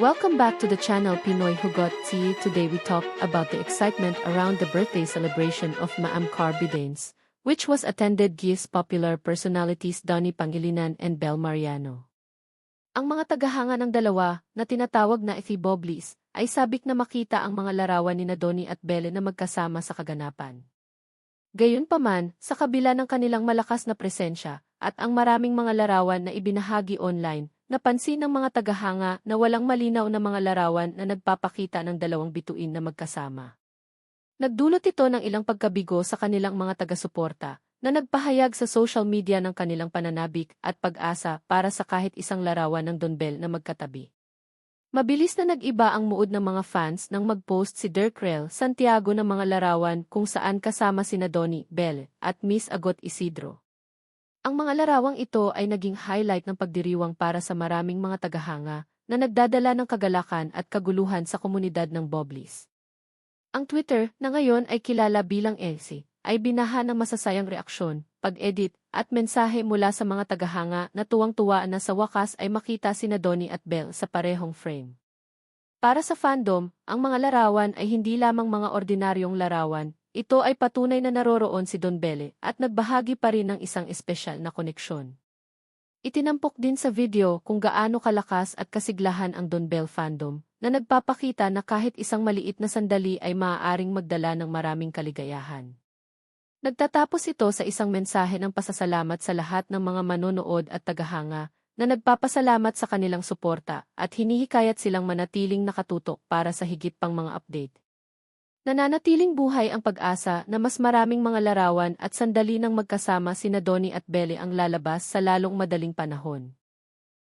Welcome back to the channel Pinoy Hugot TV. Today we talk about the excitement around the birthday celebration of Maam Carbidanes, which was attended gifts popular personalities Donnie Pangilinan and Bel Mariano. Ang mga tagahanga ng dalawa, na tinatawag na Ethiboblis, ay sabik na makita ang mga larawan ni Donnie at Belle na magkasama sa kaganapan. Gayunpaman, sa kabila ng kanilang malakas na presensya, at ang maraming mga larawan na ibinahagi online, napansin ng mga tagahanga na walang malinaw na mga larawan na nagpapakita ng dalawang bituin na magkasama. Nagdulot ito ng ilang pagkabigo sa kanilang mga taga-suporta, na nagpahayag sa social media ng kanilang pananabik at pag-asa para sa kahit isang larawan ng Don Bell na magkatabi. Mabilis na nag-iba ang muod ng mga fans nang mag-post si Dirk Rell Santiago ng mga larawan kung saan kasama sina Donnie, Bell, at Miss Agot Isidro. Ang mga larawang ito ay naging highlight ng pagdiriwang para sa maraming mga tagahanga na nagdadala ng kagalakan at kaguluhan sa komunidad ng Boblis. Ang Twitter, na ngayon ay kilala bilang Elsie, ay binaha ng masasayang reaksyon, pag-edit, at mensahe mula sa mga tagahanga na tuwang-tuwa na sa wakas ay makita sina Donnie at Belle sa parehong frame. Para sa fandom, ang mga larawan ay hindi lamang mga ordinaryong larawan, ito ay patunay na naroroon si Don Belle at nagbahagi pa rin ng isang espesyal na koneksyon. Itinampok din sa video kung gaano kalakas at kasiglahan ang Don Bell fandom, na nagpapakita na kahit isang maliit na sandali ay maaaring magdala ng maraming kaligayahan. Nagtatapos ito sa isang mensahe ng pasasalamat sa lahat ng mga manonood at tagahanga na nagpapasalamat sa kanilang suporta at hinihikayat silang manatiling nakatutok para sa higit pang mga update. Nananatiling buhay ang pag-asa na mas maraming mga larawan at sandali ng magkasama sina Donnie at Belle ang lalabas sa lalong madaling panahon.